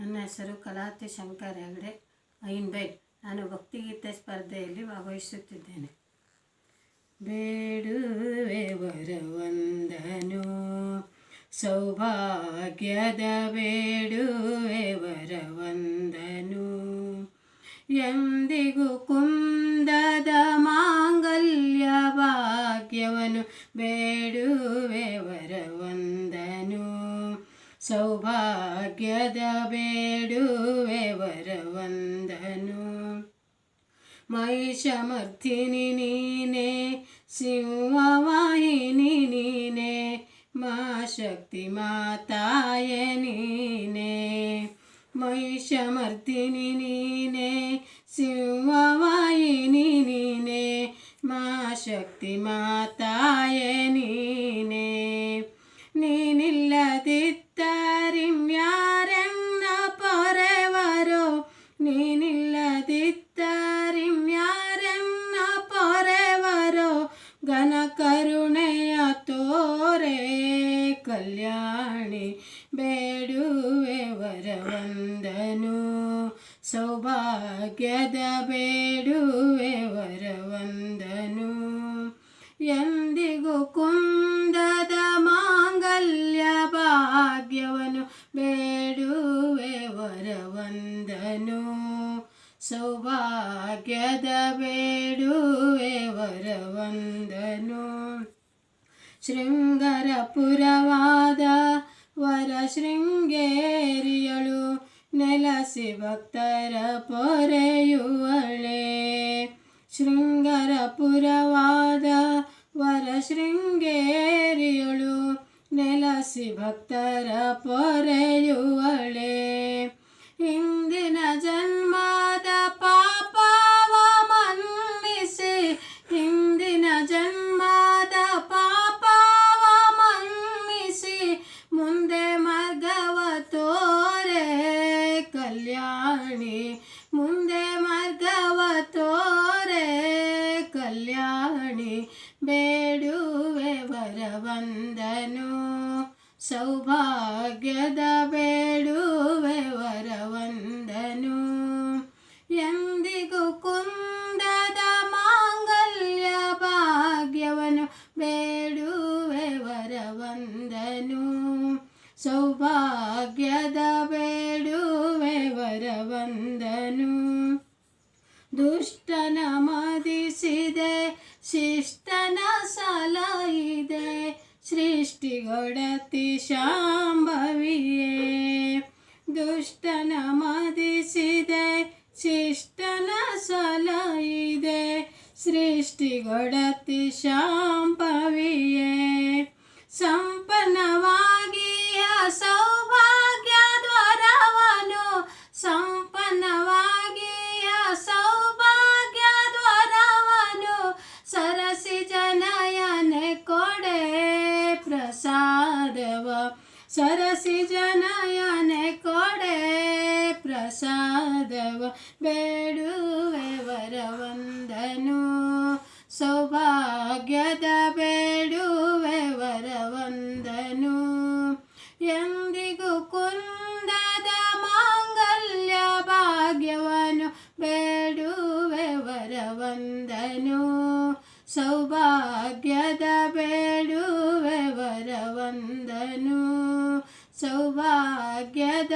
ನನ್ನ ಹೆಸರು ಕಲಾತಿ ಶಂಕರ್ ಹೆಗಡೆ ಐನ್ಬೈಲ್ ನಾನು ಭಕ್ತಿಗೀತೆ ಸ್ಪರ್ಧೆಯಲ್ಲಿ ಭಾಗವಹಿಸುತ್ತಿದ್ದೇನೆ. ಬೇಡುವೆ ವರವಂದನು, ಸೌಭಾಗ್ಯದ ಬೇಡುವೆ ವರವಂದನು. ಎಂದಿಗೂ ಕುಂದದ ಮಾಂಗಲ್ಯ ಭಾಗ್ಯವನು, ಬೇಡುವೆ ವರವಂದನು. ಸೌಭಾಗ್ಯದ ಬೇಡುವೆ ವರವಂದನು. ಮಹಿಷಮರ್ಥಿನಿ ನೀನೆ, ಸಿಂಹವಾಹಿನಿ ನೀನೆ, ಮಾ ಶಕ್ತಿ ಮಾತಾಯ ನೀನೆ. ಮಹಿಷಮರ್ಥಿನಿ ನೀನೆ, ಸಿಂಹವಾಹಿನಿ ನೀನೆ, ಮಾ ಶಕ್ತಿ ಮಾತಾಯ ನೀನೆ. ಕರುಣೆಯ ತೋರೆ ಕಲ್ಯಾಣಿ ಬೇಡುವೆ ವರವಂದನು. ಸೌಭಾಗ್ಯದ ಬೇಡುವೆ ವರವಂದನು. ಎಂದಿಗೂ ಕುಂದದ ಮಾಂಗಲ್ಯ ಭಾಗ್ಯವನು ಬೇಡುವೆ ವರವಂದನು. ಸೌಭಾಗ್ಯದ ಬೇಡುವೆ ವರವಂದನು. ಶೃಂಗರಪುರವಾದ ವರ ಶೃಂಗೇರಿಯಳು ನೆಲಸಿ ಭಕ್ತರ ಪೊರೆಯುವಳೆ. ಶೃಂಗರಪುರವಾದ ವರ ಶೃಂಗೇರಿಯಳು ನೆಲಸಿ ಭಕ್ತರ ಪೊರೆಯುವಳೆ. ಮುಂದೆ ಮಾರ್ಗವ ತೋರೆ, ಕಲ್ಯಾಣಿ ಬೇಡುವೆ ವರವಂದನು. ಸೌಭಾಗ್ಯದ ಬೇಡುವೆ ವರವಂದನು. ಎಂದಿಗೂ ಕುಂದದ ಮಾಂಗಲ್ಯ ಭಾಗ್ಯವನು, ಬೇಡುವೆ ವರವಂದನು. ಸೌಭಾಗ್ಯದ ಬೇಡುವೆ ವರವಂದನು. ದುಷ್ಟನ ಮದಿಸಿದೆ, ಶಿಷ್ಟನ ಸಲಹಿದೆ ಸೃಷ್ಟಿಗೊಡತಿ ಶಾಂಭವಿಯೇ. ದುಷ್ಟನ ಮದಿಸಿದೆ, ಶಿಷ್ಟನ ಸಲಹಿದೆ ಸೃಷ್ಟಿಗೊಡತಿ ಶಾಂಭವಿಯೇ. ಸಂಪನ್ನವಾಗಿಯ ಸರಸಿ ಜನಯನೆ ಕೊಡೆ ಪ್ರಸಾದವ ಬೇಡುವೆ ವರವಂದನು. ಸೌಭಾಗ್ಯದ ಬೇಡುವೆ ವರವಂದನು. ಎಂದಿಗೂ ಕುಂದದ ಮಾಂಗಲ್ಯ ಭಾಗ್ಯವನು ಬೇಡುವೆ ವರವಂದನು. ಸೌಭಾಗ್ಯದ ಸೌಭಾಗ್ಯದ